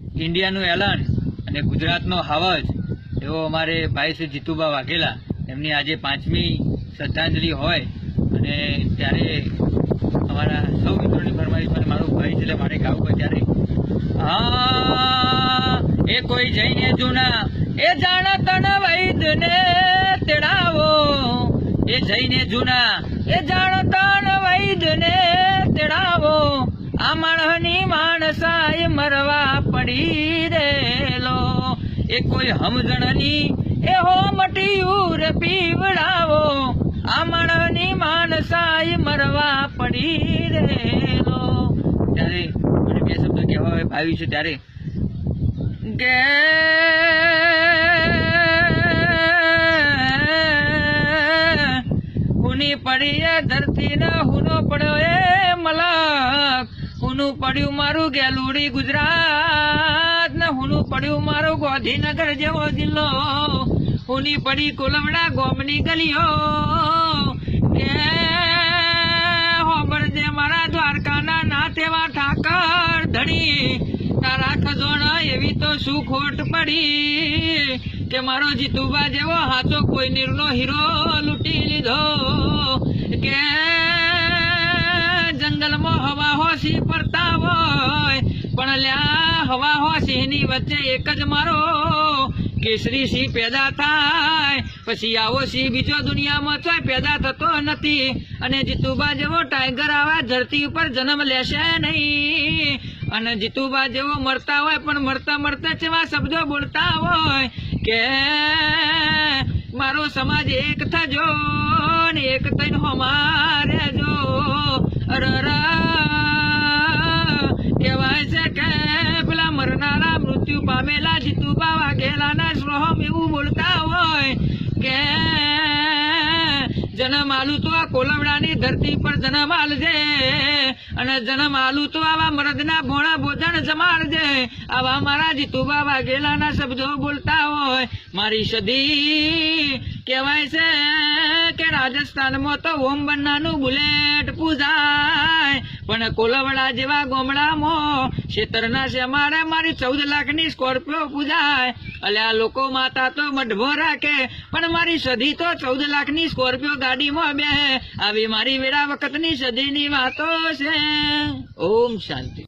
ઇન્ડિયાનું Allan અને ગુજરાતનો હાવજ, એવો અમારે ભાઈ શ્રી જીતુબા વાઘેલા, એમની આજે પાંચમી શ્રદ્ધાંજલિ હોય. અને ત્યારે અમારા સૌ મિત્રોની ફરમાઈશ પણ મારું ભાઈ છે મારે ગાવું હોય ત્યારે. એ કોઈ જઈને જૂના, એ જાણા તણ વૈદને તેડાવો. એ જઈને જૂના, એ જાણ તણ વૈદને તેડાવો. આ માણસની માણસાય મરવા પડી રેલો. એ કોઈ હમજણની, એ હો મટીયુર પીવડાવો. આ માણસની માણસાય મરવા પડી રેલો. ત્યારે મને બે શબ્દ કહેવા ભાવ્યું છે ત્યારે. કે હુની પડી ધરતી ના હુનો પડ્યો એ મલક હુનું પડ્યું મારું ગેલુડી ગુજરાત. ને હુનું પડ્યું મારું ગોધીનગર જેવો જિલ્લો. હુની પડી કોલવડા ગોમની ગલીઓ. કે હોબળજે મારા દ્વારકાના ના ઠાકર ધણી. તારા ખજોણ એવી તો શું પડી કે મારો જીતુબા જેવો હાચો કોઈ નીરનો હીરો લૂંટી લીધો. કે હોશી હોય. પણ લ્યા, હવા ની વચ્ચે એક જ મારો કેસરી સિંહ પેદા થાય. પછી આવો સિંહ બીજો દુનિયામાં ચોય પેદા થતો નથી. અને જીતુબા જેવો ટાઈગર આવા ધરતી ઉપર જન્મ લેશે નહીં. અને જીતુબા જેવો મરતા હોય, પણ મરતા મરતા જેવા શબ્દો બોલતા હોય કે મારો સમાજ એક થજો ને એક થઈને હોમારે જો કહેવાય છે કે પેલા મરનારા મૃત્યુ પામેલા જીતુબા વાઘેલાના શ્રોહમ એવું બોલતા હોય કે, જન્મ આલું તો આ કોલવડાની ધરતી પર જન્મ આલજે અને જન્મ આલું તો આવા મરદના ભોણા ભોજન જમાડજે. આવા મારા જીતુબા વાઘેલાના શબ્દો બોલતા હોય. મારી સદી કહેવાય છે કે રાજસ્થાનમાં તો ઓમ બન્નાનું બુલેટ પૂજાય. પણ કોલવડા જેવા ગોમડામાં શેતરના છે અમારે મારી ચૌદ લાખની સ્કોર્પિયો પૂજાય. અલ્યા લોકો માતા તો મઢભો રાખે, પણ મારી સદી તો ચૌદ લાખની સ્કોર્પિયો ગાડીમાં બે આવી મારી વેળા વખતની સદીની વાતો છે. ઓમ શાંતિ.